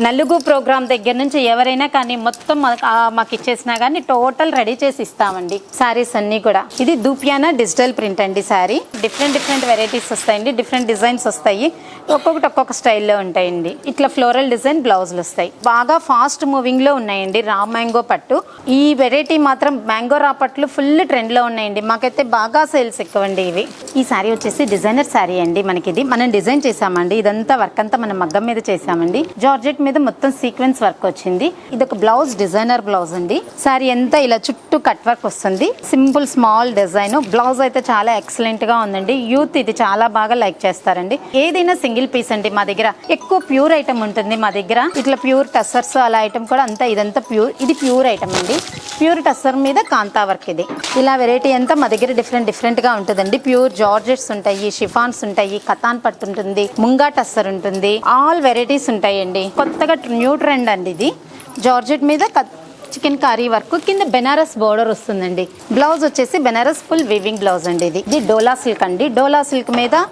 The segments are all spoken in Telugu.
నలుగు ప్రోగ్రామ్ దగ్గర నుంచి ఎవరైనా కానీ మొత్తం మాకు- మాకు ఇచ్చేసినా కానీ టోటల్ రెడీ చేసి ఇస్తామండి. సారీస్ అన్ని కూడా. ఇది దూపియానా డిజిటల్ ప్రింట్ అండి సారీ. డిఫరెంట్ డిఫరెంట్ వెరైటీస్ వస్తాయండి. డిఫరెంట్ డిజైన్స్ వస్తాయి. ఒక్కొక్కటి ఒక్కొక్క స్టైల్లో ఉంటాయండి. ఇట్లా ఫ్లోరల్ డిజైన్ బ్లౌజులు వస్తాయి. బాగా ఫాస్ట్ మూవింగ్లో ఉన్నాయండి రా మ్యాంగో పట్టు. ఈ వెరైటీ మాత్రం మ్యాంగో రా పట్లు ఫుల్ ట్రెండ్లో ఉన్నాయండి. మాకైతే బాగా సేల్స్ ఎక్కువ అండి ఇవి. ఈ సారీ వచ్చేసి డిజైనర్ సారీ అండి మనకి ఇది మనం డిజైన్ చేసామండి ఇదంతా వర్క్ అంతా మనం మగ్గం మీద చేసామండి జార్జెట్ మీద మొత్తం సీక్వెన్స్ వర్క్ వచ్చింది. ఇది ఒక బ్లౌజ్ డిజైనర్ బ్లౌజ్ అండి. సారీ అంతా ఇలా చుట్టూ కట్ వర్క్ వస్తుంది. సింపుల్ స్మాల్ డిజైన్ బ్లౌజ్ అయితే చాలా ఎక్సలెంట్గా ఉందండి. యూత్ ఇది చాలా బాగా లైక్ చేస్తారండి. ఏదైనా సింగిల్ పీస్ అండి మా దగ్గర. ఎక్కువ ప్యూర్ ఐటమ్ ఉంటుంది మా దగ్గర. ఇట్లా ప్యూర్ టస్సర్స్ అలా ఐటమ్ కూడా అంతా ఇదంతా ప్యూర్ ఇది ప్యూర్ ఐటమ్ అండి. ప్యూర్ టస్సర్ మీద కాంతా వర్క్ ఇది. ఇలా వెరైటీ అంతా మా దగ్గర డిఫరెంట్ డిఫరెంట్గా ఉంటుందండి. ప్యూర్ జార్జెట్స్ ఉంటాయి షిఫాన్స్ ఉంటాయి కతాన్ పట్టు ఉంటుంది ముంగా టస్సర్ ఉంటుంది. ఆల్ వెరైటీస్ ఉంటాయండి. కొత్తగా న్యూ ట్రెండ్ అండి ఇది. జార్జెట్ మీద కత్- చికెన్ కర్రీ వర్క్ కింద బెనారస్ బోర్డర్ వస్తుందండి. బ్లౌజ్ వచ్చేసి బెనారస్ ఫుల్ వీవింగ్ బ్లౌజ్ అండి ఇది. ఇది డోలా సిల్క్ అండి. డోలా సిల్క్ మీద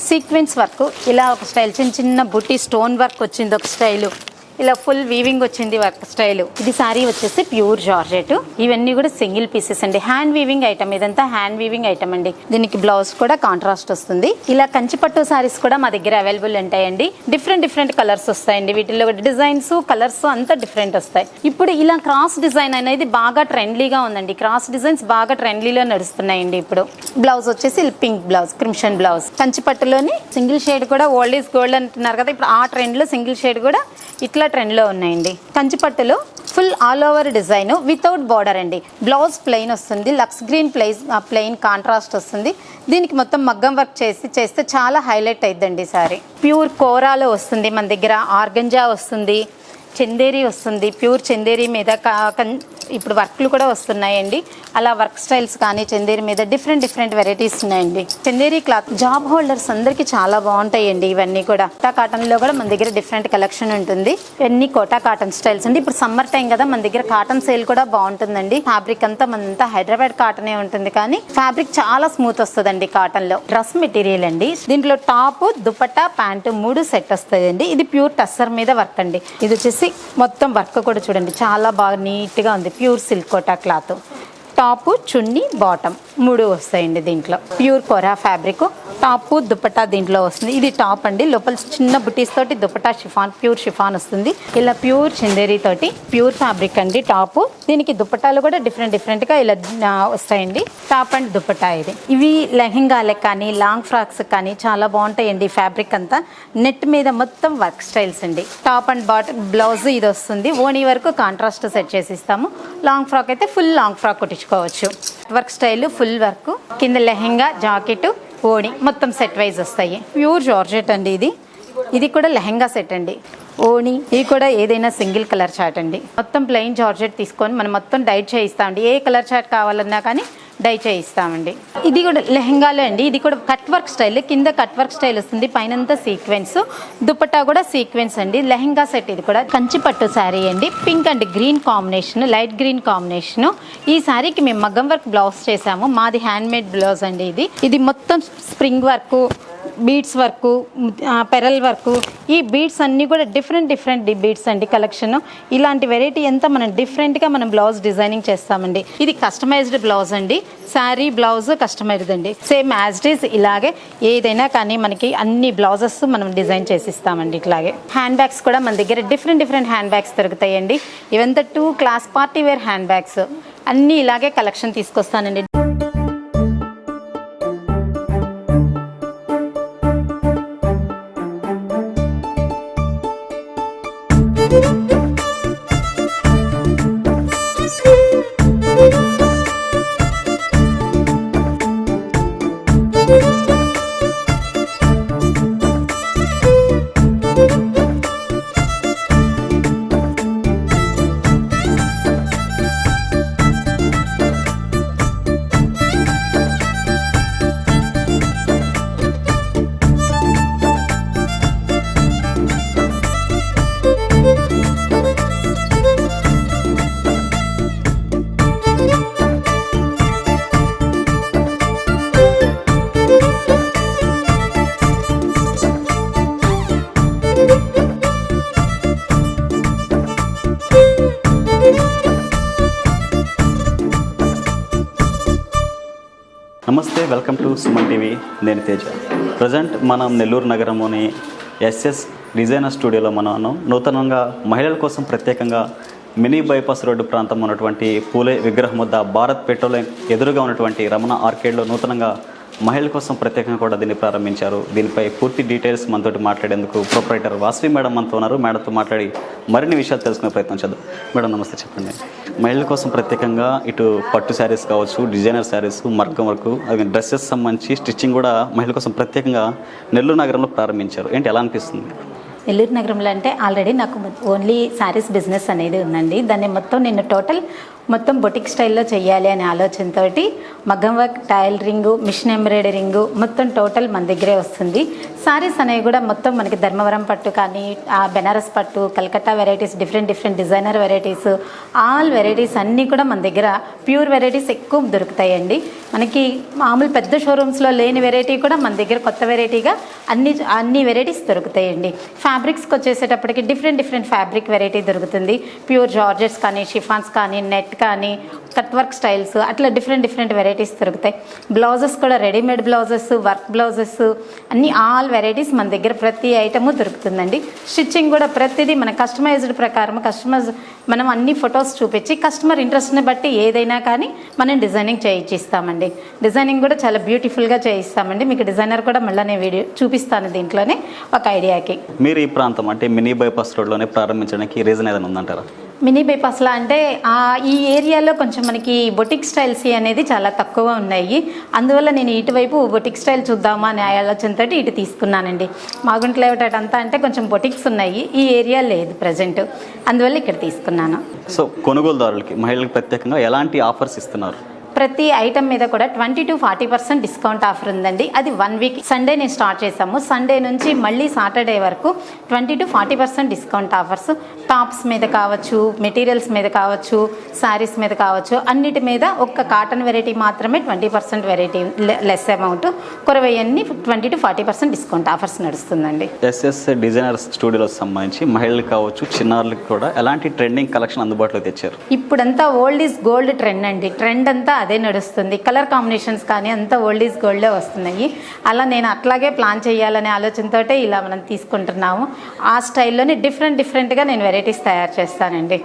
సీక్వెన్స్ వర్క్ ఇలా ఒక స్టైల్ చిన్న చిన్న బుట్టి స్టోన్ వర్క్ వచ్చింది ఒక స్టైలు. ఇలా ఫుల్ వీవింగ్ వచ్చింది వర్క్ స్టైల్ ఇది సారీ వచ్చేసి ప్యూర్ జార్జెట్ ఇవన్నీ కూడా సింగిల్ పీసెస్ అండి. హ్యాండ్ వీవింగ్ ఐటమ్ ఇదంతా హ్యాండ్ వీవింగ్ ఐటమ్ అండి. దీనికి బ్లౌజ్ కూడా కాంట్రాస్ట్ వస్తుంది. ఇలా కంచిపట్టు సారీస్ కూడా మా దగ్గర అవైలబుల్ ఉంటాయండి. డిఫరెంట్ డిఫరెంట్ కలర్స్ వస్తాయండి. వీటిలో డిజైన్స్ కలర్స్ అంతా డిఫరెంట్ వస్తాయి. ఇప్పుడు ఇలా క్రాస్ డిజైన్ అనేది బాగా ట్రెండ్లీగా ఉందండి. క్రాస్ డిజైన్స్ బాగా ట్రెండ్లీలో నడుస్తున్నాయండి ఇప్పుడు. బ్లౌజ్ వచ్చేసి పింక్ బ్లౌజ్ క్రిమ్షన్ బ్లౌజ్ కంచిపట్టులోని సింగిల్ షేడ్ కూడా ఓల్డ్ ఈజ్ గోల్డ్ అంటున్నారు కదా. ఇప్పుడు ఆ ట్రెండ్లో సింగిల్ షేడ్ కూడా ఇట్లా ట్రెండ్ ట్రెండ్లో ఉన్నాయండి. కంచిపట్టులో full all over design without border అండి. బ్లౌజ్ ప్లెయిన్ వస్తుంది lux green place plain contrast వస్తుంది. దీనికి మొత్తం మగ్గం వర్క్ చేసి చేస్తే చాలా హైలైట్ అయిద్దండి సారీ. ప్యూర్ కోరాలో వస్తుంది మన దగ్గర ఆర్గంజా వస్తుంది చందేరీ వస్తుంది. ప్యూర్ చందేరీ మీద కా- కన్- ఇప్పుడు వర్క్లు కూడా వస్తున్నాయండి. అలా వర్క్ స్టైల్స్ కానీ చందేరి మీద డిఫరెంట్ డిఫరెంట్ వెరైటీస్ ఉన్నాయండి. చందేరి క్లాత్ జాబ్ హోల్డర్స్ అందరికి చాలా బాగుంటాయండి ఇవన్నీ కూడా. కోటా కాటన్లో కూడా మన దగ్గర డిఫరెంట్ కలెక్షన్ ఉంటుంది. ఇవన్నీ కోటా కాటన్ స్టైల్స్ అండి. ఇప్పుడు సమ్మర్ టైం కదా మన దగ్గర కాటన్ సేల్ కూడా బాగుంటుందండి. ఫ్యాబ్రిక్ అంతా మనంతా హైదరాబాద్ కాటనే ఉంటుంది కానీ ఫ్యాబ్రిక్ చాలా స్మూత్ వస్తుందండి కాటన్లో డ్రెస్ మెటీరియల్ అండి. దీంట్లో టాప్ దుపట్టా ప్యాంటు మూడు సెట్ వస్తాయండి. ఇది ప్యూర్ టస్సర్ మీద వర్క్ అండి. ఇది వచ్చేసి మొత్తం వర్క్ కూడా చూడండి. చాలా బాగా నీట్గా ఉంది. Pure silk Kota cloth top chunni bottom మూడు వస్తాయండి దీంట్లో. Pure Kora fabric top dupatta దీంట్లో వస్తుంది. ఇది టాప్ అండి. లోపల చిన్న బుటీస్ తోటి దుపట్టా షిఫాన్ ప్యూర్ షిఫాన్ వస్తుంది. ఇలా ప్యూర్ చిందేరీ తోటి ప్యూర్ ఫ్యాబ్రిక్ అండి టాప్. దీనికి దుపట్టాలు కూడా డిఫరెంట్ డిఫరెంట్గా ఇలా వస్తాయండి. టాప్ అండ్ దుపట్టా ఇది. ఇవి లెహెంగాలకు కానీ లాంగ్ ఫ్రాక్స్ కానీ చాలా బాగుంటాయండి ఫ్యాబ్రిక్ అంతా. నెట్ మీద మొత్తం వర్క్ స్టైల్స్ అండి. టాప్ అండ్ బాటమ్ బ్లౌజ్ ఇది వస్తుంది. ఓనీ వరకు కాంట్రాస్ట్ సెట్ చేసి ఇస్తాము. లాంగ్ ఫ్రాక్ అయితే full long frock కుట్టించుకోవచ్చు. Work style full work. కింద లెహెంగా జాకెట్. ఓణి మొత్తం సెట్ వైజ్ వస్తాయి. ప్యూర్ జార్జెట్ అండి ఇది. ఇది కూడా లెహెంగా సెట్ అండి. ఓణి ఇది కూడా ఏదైనా సింగిల్ కలర్ చార్ట్ అండి. మొత్తం ప్లెయిన్ జార్జెట్ తీసుకొని మనం మొత్తం డైట్ చేయిస్తామండి. ఏ కలర్ చార్ట్ కావాలన్నా కానీ డై చేయిస్తామండి. ఇది కూడా లెహెంగాలో అండి. ఇది కూడా కట్ వర్క్ స్టైల్ కింద కట్ వర్క్ స్టైల్ వస్తుంది. పైన సీక్వెన్స్ దుపట్టా కూడా సీక్వెన్స్ అండి. లెహెంగా సెట్ ఇది కూడా. కంచి పట్టు శారీ అండి. Pink and green combination light green combination ఈ శారీకి మేము మగ్గం వర్క్ బ్లౌజ్ చేసాము. మాది హ్యాండ్ మేడ్ బ్లౌజ్ అండి ఇది. ఇది మొత్తం spring work beads work pearl work ఈ బీడ్స్ అన్నీ కూడా డిఫరెంట్ డిఫరెంట్ బీడ్స్ అండి కలెక్షన్ ఇలాంటి వెరైటీ అంతా మనం డిఫరెంట్గా మనం బ్లౌజ్ డిజైనింగ్ చేస్తామండి. ఇది కస్టమైజ్డ్ బ్లౌజ్ అండి. శారీ బ్లౌజ్ కస్టమైజ్డ్ అండి. సేమ్ యాజ్ ఇట్ ఈస్ ఇలాగే ఏదైనా కానీ మనకి అన్ని బ్లౌజెస్ మనం డిజైన్ చేసి ఇస్తామండి ఇట్లాగే. హ్యాండ్ బ్యాగ్స్ కూడా మన దగ్గర డిఫరెంట్ డిఫరెంట్ హ్యాండ్ బ్యాగ్స్ దొరుకుతాయండి. ఇవంతా too class party wear hand bags అన్నీ ఇలాగే కలెక్షన్ తీసుకొస్తానండి. నమస్తే వెల్కమ్ టు సుమన్ టీవీ. నేను తేజ. ప్రజెంట్ మనం నెల్లూరు నగరంలోని ఎస్ఎస్ డిజైనర్ స్టూడియోలో మనం నూతనంగా మహిళల కోసం ప్రత్యేకంగా మినీ బైపాస్ రోడ్డు ప్రాంతం ఉన్నటువంటి పూలే విగ్రహం వద్ద భారత్ పెట్రోలియం ఎదురుగా ఉన్నటువంటి రమణ ఆర్కేడ్లో నూతనంగా మహిళల కోసం ప్రత్యేకంగా కూడా దీన్ని ప్రారంభించారు. దీనిపై పూర్తి డీటెయిల్స్ మనతోటి మాట్లాడేందుకు ప్రొపరేటర్ వాసవి మేడం మనతో ఉన్నారు. మేడంతో మాట్లాడి మరిన్ని విషయాలు తెలుసుకునే ప్రయత్నం చేద్దాం. మేడం నమస్తే చెప్పండి. మహిళల కోసం ప్రత్యేకంగా ఇటు పట్టు శారీస్ కావచ్చు డిజైనర్ శారీస్ మర్గం వరకు అది డ్రెస్సెస్ సంబంధించి స్టిచ్చింగ్ కూడా మహిళల కోసం ప్రత్యేకంగా నెల్లూరు నగరంలో ప్రారంభించారు. ఏంటి ఎలా అనిపిస్తుంది? నెల్లూరు నగరంలో అంటే ఆల్రెడీ నాకు ఓన్లీ శారీస్ బిజినెస్ అనేది ఉందండి. దాన్ని మొత్తం నేను టోటల్ మొత్తం బొటిక్ స్టైల్లో చేయాలి అనే ఆలోచనతోటి మగ్గం వర్క్ టైలరింగ్ మిషన్ ఎంబ్రాయిడరింగ్ మొత్తం టోటల్ మన దగ్గరే వస్తుంది. శారీస్ అనేవి కూడా మొత్తం మనకి ధర్మవరం పట్టు కానీ ఆ బెనారస్ పట్టు Calcutta varieties different different designer varieties all varieties అన్నీ కూడా మన దగ్గర ప్యూర్ వెరైటీస్ ఎక్కువ దొరుకుతాయండి. మనకి మామూలు పెద్ద షోరూమ్స్లో లేని వెరైటీ కూడా మన దగ్గర కొత్త వెరైటీగా అన్ని అన్ని వెరైటీస్ దొరుకుతాయండి. ఫ్యాబ్రిక్స్కి వచ్చేసేటప్పటికి డిఫరెంట్ డిఫరెంట్ ఫ్యాబ్రిక్ వెరైటీ దొరుకుతుంది. ప్యూర్ జార్జెట్స్ కానీ షిఫాన్స్ కానీ నెట్ కానీ కట్ వర్క్ స్టైల్స్ అట్లా డిఫరెంట్ డిఫరెంట్ వెరైటీస్ దొరుకుతాయి. బ్లౌజెస్ కూడా రెడీమేడ్ బ్లౌజెస్ వర్క్ బ్లౌజెస్ అన్ని ఆల్ వెరైటీస్ మన దగ్గర ప్రతి ఐటము దొరుకుతుందండి. స్టిచ్చింగ్ కూడా ప్రతిదీ మన కస్టమైజ్డ్ ప్రకారం కస్టమర్స్ మనం అన్ని ఫొటోస్ చూపించి కస్టమర్ ఇంట్రెస్ట్ని బట్టి ఏదైనా కానీ మనం డిజైనింగ్ చేయించిస్తామండి డిజైనింగ్ కూడా చాలా బ్యూటిఫుల్గా చేయిస్తామండి. మీకు డిజైనర్ కూడా మళ్ళీ నేను వీడియో చూపిస్తాను దీంట్లోనే ఒక ఐడియాకి మీరు ఈ ప్రాంతం అంటే మినీ బైపాస్ రోడ్లోనే ప్రారంభించడానికి రీజన్ ఏదైనా ఉందంటారా? మినీ బైపాస్లా అంటే ఈ ఏరియాలో కొంచెం మనకి బొటిక్ స్టైల్స్ అనేది చాలా తక్కువ ఉన్నాయి. అందువల్ల నేను ఇటువైపు బొటిక్ స్టైల్ చూద్దామా అనే ఆలోచనతో ఇటు తీసుకున్నానండి. మాగుంట లేవట అంతా అంటే కొంచెం బొటిక్స్ ఉన్నాయి. ఈ ఏరియా లేదు ప్రజెంట్. అందువల్ల ఇక్కడ తీసుకున్నాను. సో కొనుగోలుదారులకి మహిళలకు ప్రత్యేకంగా ఎలాంటి ఆఫర్స్ ఇస్తున్నారు? ప్రతి ఐటమ్ మీద కూడా twenty to forty percent discount offer ఉందండి. అది వన్ వీక్ సండే నేను స్టార్ట్ చేసాము సండే నుంచి మళ్ళీ సాటర్డే వరకు twenty to forty percent discount offers tops మీద కావచ్చు మెటీరియల్స్ మీద కావచ్చు శారీస్ మీద కావచ్చు అన్నిటి మీద ఒక్క కాటన్ వెరైటీ మాత్రమే twenty percent variety less amount కురవై అన్ని twenty to forty percent discount offers నడుస్తుందండి. ఎస్ఎస్ డిజైనర్ స్టూడియోలకు సంబంధించి మహిళలకు కావచ్చు చిన్నారులకు కూడా ఎలాంటి ట్రెండింగ్ కలెక్షన్ అందుబాటులో తెచ్చారు? ఇప్పుడంతా ఓల్డ్ ఈజ్ గోల్డ్ ట్రెండ్ అండి. ట్రెండ్ అంతా అదే నడుస్తుంది. కలర్ కాంబినేషన్స్ కానీ అంతా ఓల్డ్ ఈజ్ గోల్డే వస్తున్నాయి. అలా నేను అట్లాగే ప్లాన్ చేయాలనే ఆలోచనతోటే ఇలా మనం తీసుకుంటున్నాము. ఆ స్టైల్లోనే డిఫరెంట్ డిఫరెంట్గా నేను వెరైటీస్ తయారు చేస్తానండి.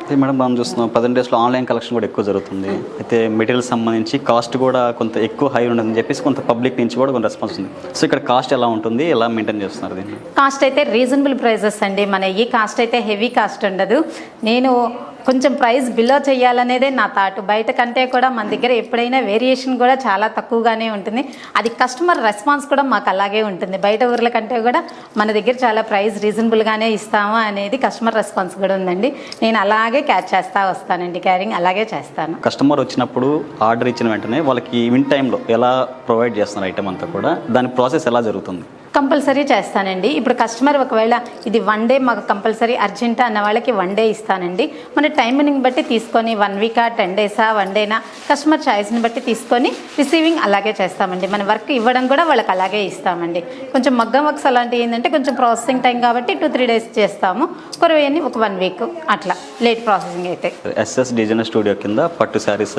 అయితే మేడం మనం చూస్తున్నాం ప్రజెంట్ డేస్లో ఆన్లైన్ కలెక్షన్ కూడా ఎక్కువ జరుగుతుంది. అయితే మెటీరియల్ సంబంధించి కాస్ట్ కూడా కొంత ఎక్కువ హై ఉండదని చెప్పేసి కొంత పబ్లిక్ నుంచి కూడా కొంత రెస్పాన్స్ ఉంది. సో ఇక్కడ కాస్ట్ ఎలా ఉంటుంది? ఎలా మెయింటైన్ చేస్తున్నారు దీన్ని? కాస్ట్ అయితే రీజనబుల్ ప్రైజెస్ అండి. మన ఈ కాస్ట్ అయితే హెవీ కాస్ట్ ఉండదు. నేను కొంచెం ప్రైస్ బిలో చేయాలనేదే నా థాట్. బయట కంటే కూడా మన దగ్గర ఎప్పుడైనా వేరియేషన్ కూడా చాలా తక్కువగానే ఉంటుంది. అది కస్టమర్ రెస్పాన్స్ కూడా మాకు అలాగే ఉంటుంది. బయట ఊర్ల కంటే కూడా మన దగ్గర చాలా ప్రైస్ రీజనబుల్గానే ఇస్తాము అనేది కస్టమర్ రెస్పాన్స్ కూడా ఉందండి. నేను అలాగే క్యాచ్ చేస్తా వస్తానండి. క్యారింగ్ అలాగే చేస్తాను. కస్టమర్ వచ్చినప్పుడు ఆర్డర్ ఇచ్చిన వెంటనే వాళ్ళకి ఇన్ టైంలో ఎలా ప్రొవైడ్ చేస్తున్నారు ఐటమ్ అంతా కూడా దాని ప్రాసెస్ ఎలా జరుగుతుంది? కంపల్సరీ చేస్తానండి. ఇప్పుడు కస్టమర్ ఒకవేళ ఇది వన్ డే మాకు కంపల్సరీ అర్జెంట్ అన్న వాళ్ళకి వన్ డే ఇస్తానండి. మన టైమింగ్ బట్టి తీసుకొని వన్ వీకా టెన్ డేసా వన్ డేనా కస్టమర్ చాయిస్ని బట్టి తీసుకొని రిసీవింగ్ అలాగే చేస్తామండి. మన వర్క్ ఇవ్వడం కూడా వాళ్ళకి అలాగే ఇస్తామండి. కొంచెం మగ్గం వర్క్స్ అలాంటివి ఏంటంటే కొంచెం ప్రాసెసింగ్ టైం కాబట్టి టూ త్రీ డేస్ చేస్తాము. కొరవయ్యని ఒక వన్ వీక్ అట్లా లేట్ ప్రాసెసింగ్ అయితే. ఎస్ఎస్ డిజైనర్ స్టూడియో కింద పట్టు శారీస్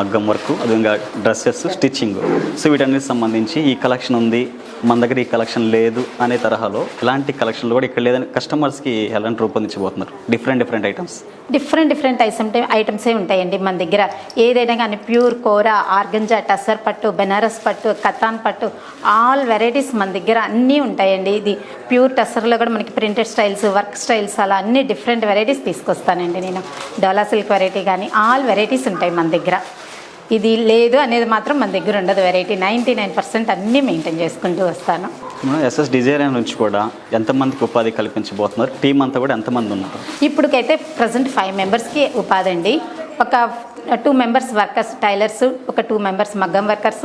మగ్గం వర్క్ అదేవిధంగా డ్రెస్సెస్ స్టిచ్చింగ్. సో వీటన్నిటికి సంబంధించి ఈ కలెక్షన్ ఉంది. మన దగ్గర ఈ కలెక్షన్ లేదు అనే తరహాలో ఇలాంటి కలెక్షన్లు కూడా ఇక్కడ లేదని కస్టమర్స్కి ఎలాంటి రూపొందించబోతున్నారు. Different different items different different item ఐటమ్సే ఉంటాయండి మన దగ్గర? ఏదైనా కానీ ప్యూర్ కోర ఆర్గంజా టసర్ పట్టు బెనారస్ పట్టు కతాన్ పట్టు ఆల్ వెరైటీస్ మన దగ్గర అన్నీ ఉంటాయండి. ఇది ప్యూర్ టసర్లో కూడా మనకి ప్రింటెడ్ స్టైల్స్ వర్క్ స్టైల్స్ అలా అన్ని డిఫరెంట్ వెరైటీస్ తీసుకొస్తానండి నేను. డోలా సిల్క్ వెరైటీ కానీ ఆల్ వెరైటీస్ ఉంటాయి మన దగ్గర. ఇది లేదు అనేది మాత్రం మన దగ్గర ఉండదు. వెరైటీ నైంటీ నైన్ పర్సెంట్ అన్నీ మెయింటైన్ చేసుకుంటూ వస్తాను. ఎస్ఎస్ డిజైనర్ నుంచి కూడా ఎంతమందికి ఉపాధి కల్పించబోతున్నారు? టీం అంతా కూడా ఎంతమంది ఉన్నారు? ఇప్పటికైతే ప్రజెంట్ ఫైవ్ మెంబర్స్కి ఉపాధి అండి. ఒక టూ మెంబర్స్ వర్కర్స్ టైలర్స్ ఒక టూ మెంబర్స్ మగ్గం వర్కర్స్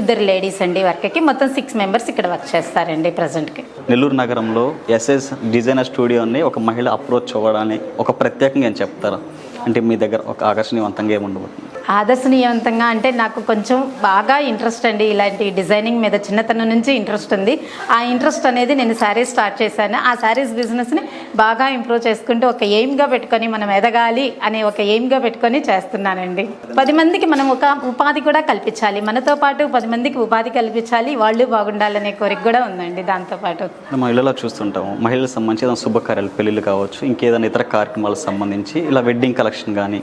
ఇద్దరు లేడీస్ అండి వర్క్కి. మొత్తం సిక్స్ మెంబర్స్ ఇక్కడ వర్క్ చేస్తారండి ప్రజెంట్కి నెల్లూరు నగరంలో ఎస్ఎస్ డిజైనర్ స్టూడియోని ఒక మహిళ అప్రోచ్ అవ్వడాన్ని ఒక ప్రత్యేకంగా ఏం చెప్తారా? అంటే మీ దగ్గర ఒక ఆకర్షణీయవంతంగా ఏముండబోతుంది? ఆదర్శనీయవంతంగా అంటే నాకు కొంచెం బాగా ఇంట్రెస్ట్ అండి ఇలాంటి డిజైనింగ్ మీద చిన్నతనం నుంచి ఇంట్రెస్ట్ ఉంది. ఆ ఇంట్రెస్ట్ అనేది నేను శారీస్ స్టార్ట్ చేశాను. ఆ శారీస్ బిజినెస్ని బాగా ఇంప్రూవ్ చేసుకుంటూ ఒక ఎయిమ్గా పెట్టుకొని మనం ఎదగాలి అనే ఒక ఎయిమ్గా పెట్టుకొని చేస్తున్నానండి. పది మందికి మనం ఒక ఉపాధి కూడా కల్పించాలి. మనతో పాటు పది మందికి ఉపాధి కల్పించాలి. వాళ్ళు బాగుండాలనే కోరిక కూడా ఉందండి దాంతోపాటు ఇళ్ళలో చూస్తుంటాము. మహిళలకు సంబంధించి శుభకార్యాలు పెళ్ళిళ్ళు కావచ్చు ఇంకేదైనా ఇతర కార్యక్రమాలకు సంబంధించి ఇలా వెడ్డింగ్ కలెక్షన్ కానీ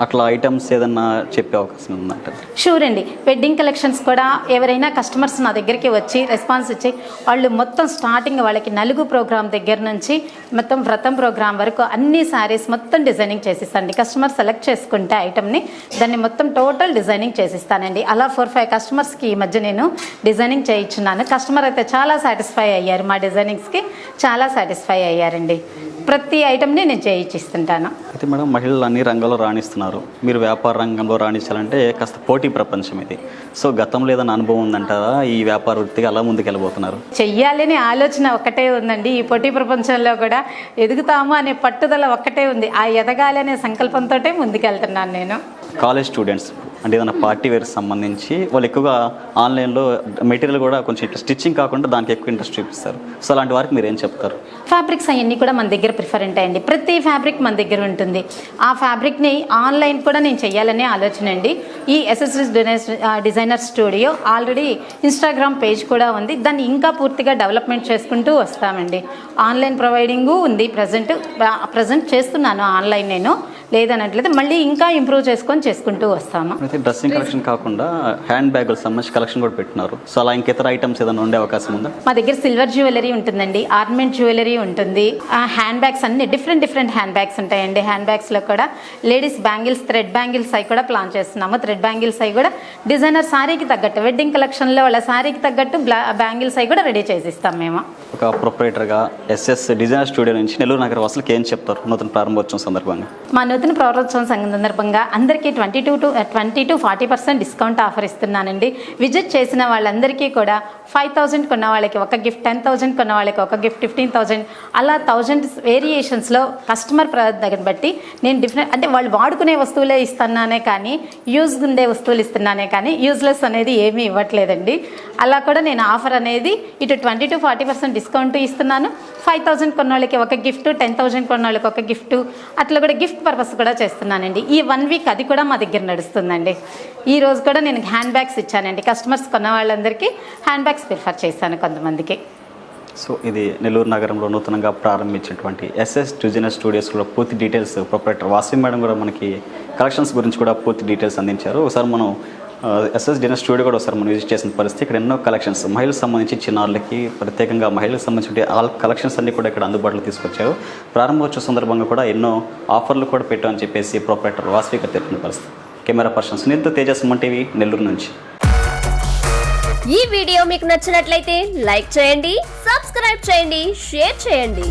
అట్లా ఐటమ్స్ ఏదన్నా చెప్పే అవకాశం ఉందంట. షూర్ అండి. వెడ్డింగ్ కలెక్షన్స్ కూడా ఎవరైనా కస్టమర్స్ నా దగ్గరికి వచ్చి రెస్పాన్స్ ఇచ్చి వాళ్ళు మొత్తం స్టార్టింగ్ వాళ్ళకి నలుగు ప్రోగ్రామ్ దగ్గర నుంచి మొత్తం వ్రతం ప్రోగ్రామ్ వరకు అన్ని శారీస్ మొత్తం డిజైనింగ్ చేసిస్తానండి. కస్టమర్ సెలెక్ట్ చేసుకుంటే ఐటమ్ని దాన్ని మొత్తం టోటల్ డిజైనింగ్ చేసిస్తానండి. అలా ఫోర్ ఫైవ్ కస్టమర్స్కి ఈ మధ్య నేను డిజైనింగ్ చేయించున్నాను. కస్టమర్ అయితే చాలా సాటిస్ఫై అయ్యారు మా డిజైనింగ్స్కి చాలా సాటిస్ఫై అయ్యారండి. ప్రతి ఐటమ్ని నేను చేయించిస్తుంటాను. అయితే మేడం మహిళలు అన్ని రంగాల్లో రాణిస్తున్నారు. మీరు వ్యాపార రంగంలో రాణించాలంటే కాస్త పోటీ ప్రపంచం ఇది. సో గతంలో ఏదైనా అనుభవం ఉందంటారా? ఈ వ్యాపార వృత్తిగా అలా ముందుకెళ్ళబోతున్నారు? చెయ్యాలనే ఆలోచన ఒక్కటే ఉందండి. ఈ పోటీ ప్రపంచంలో కూడా ఎదుగుతాము అనే పట్టుదల ఒక్కటే ఉంది. ఆ ఎదగాలి అనే సంకల్పంతో ముందుకెళ్తున్నాను నేను. కాలేజ్ స్టూడెంట్స్ అంటే ఏదైనా పార్టీ వేర్ సంబంధించి వాళ్ళు ఎక్కువగా ఆన్లైన్లో మెటీరియల్ కూడా కొంచెం ఇట్లా స్టిచ్చింగ్ కాకుండా దానికి ఎక్కువ ఇంట్రెస్ట్ చూపిస్తారు. సో అలాంటి వారికి మీరు ఏం చెప్తారు? ఫ్యాబ్రిక్స్ అవన్నీ కూడా మన దగ్గర ప్రిఫర్ ఉంటాయండి ప్రతి ఫ్యాబ్రిక్ మన దగ్గర ఉంటుంది. ఆ ఫ్యాబ్రిక్ని ఆన్లైన్ కూడా నేను చేయాలనే ఆలోచన అండి. ఈ SSS designer studio already Instagram page కూడా ఉంది. దాన్ని ఇంకా పూర్తిగా డెవలప్మెంట్ చేసుకుంటూ వస్తామండి. ఆన్లైన్ ప్రొవైడింగు ఉంది. ప్రజెంట్ ప్రజెంట్ చేస్తున్నాను ఆన్లైన్ నేను. లేదనట్లేదు మళ్ళీ ఇంకా ఇంప్రూవ్ చేసుకొని చేసుకుంటూ వస్తాము. అయితే డ్రెస్సింగ్ కలెక్షన్ కాకుండా హ్యాండ్ బ్యాగులకు సంబంధించి కలెక్షన్ కూడా పెట్టినారు. సో అలా ఇంకేతర ఐటమ్స్ ఏదైనా ఉండే అవకాశం ఉందా? మా దగ్గర సిల్వర్ జ్యువెలరీ ఉంటుందండి ఆర్నమెంట్ జ్యువెలరీ ఉంటుంది. ఆ హ్యాండ్ బ్యాగ్స్ అన్ని డిఫరెంట్ డిఫరెంట్ హ్యాండ్ బ్యాగ్స్ ఉంటాయండి. హ్యాండ్ బ్యాగ్స్లో కూడా లేడీస్ బ్యాంగిల్స్ థ్రెడ్ బ్యాంగిల్స్ అవి కూడా ప్లాన్ చేస్తున్నాము. థ్రెడ్ బ్యాంగిల్స్ అవి కూడా డిజైనర్ శారీకి తగ్గట్టు వెడ్డింగ్ కలెక్షన్లో వాళ్ళ శారీకి తగ్గట్టు బ్యాంగిల్స్ అవి కూడా రెడీ చేసిస్తాం మేము. ఒక ప్రొపరేటర్గా ఎస్ఎస్ డిజైనర్ స్టూడియో నుంచి నెల్లూరు నగర వాసులకు ఏం చెప్తారు? నూతన ప్రారంభోత్సవం సందర్భంగా. మా నూతన ప్రారంభోత్సవం సందర్భంగా అందరికీ twenty two to twenty to forty percent discount offer ఇస్తున్నానండి. Visit చేసిన వాళ్ళందరికీ కూడా ఫైవ్ థౌజండ్ కొన్న వాళ్ళకి ఒక గిఫ్ట్ టెన్ థౌజండ్ కొన్న వాళ్ళకి ఒక గిఫ్ట్ ఫిఫ్టీన్ థౌజండ్ అలా థౌజండ్ వేరియేషన్స్లో కస్టమర్ దగ్గర బట్టి నేను డిఫరెంట్ అంటే వాళ్ళు వాడుకునే వస్తువులే ఇస్తున్నానే కానీ యూజ్ ఉండే వస్తువులు ఇస్తున్నానే కానీ యూజ్లెస్ అనేది ఏమీ ఇవ్వట్లేదండి. అలా కూడా నేను ఆఫర్ అనేది ఇటు twenty to forty percent discount ఇస్తున్నాను. ఫైవ్ థౌజండ్ కొన్న వాళ్ళకి ఒక గిఫ్ట్ టెన్ థౌజండ్ కొన్న వాళ్ళకి ఒక గిఫ్ట్ అట్లా కూడా గిఫ్ట్ పర్పస్ కూడా చేస్తున్నానండి. ఈ వన్ వీక్ అది కూడా మా దగ్గర నడుస్తుందండి. ఈ రోజు కూడా నేను హ్యాండ్ బ్యాగ్స్ ఇచ్చానండి. కస్టమర్స్ కొన్న వాళ్ళందరికీ హ్యాండ్ బ్యాగ్స్ ప్రిఫర్ చేశాను కొంతమందికి. సో ఇది నెల్లూరు నగరంలో నూతనంగా ప్రారంభించినటువంటి ఎస్ఎస్ డిజైనర్ స్టూడియోస్లో పూర్తి డీటెయిల్స్ ప్రొపరేటర్ వాసిం మేడం కూడా మనకి కలెక్షన్స్ గురించి కూడా పూర్తి డీటెయిల్స్ అందించారు. ఒకసారి మనం ఎస్ఎస్ డిజైనర్ స్టూడియో కూడా ఒకసారి మనం విజిట్ చేసిన పరిస్థితి. ఇక్కడ ఎన్నో కలెక్షన్స్ మహిళలకు సంబంధించి చిన్నారులకి ప్రత్యేకంగా మహిళలకు సంబంధించి ఆల్ కలెక్షన్స్ అన్ని కూడా ఇక్కడ అందుబాటులో తీసుకొచ్చారు. ప్రారంభోత్సవ సందర్భంగా కూడా ఎన్నో ఆఫర్లు కూడా పెట్టామని చెప్పేసి ప్రొపరేటర్ వాసవి తెలిపిన పరిస్థితి. కెమెరా పర్సన్ సునీల్తో తేజస్ టీవీ నెల్లూరు నుంచి. ఈ వీడియో మీకు నచ్చినట్లయితే లైక్ చేయండి సబ్స్క్రైబ్ చేయండి షేర్ చేయండి.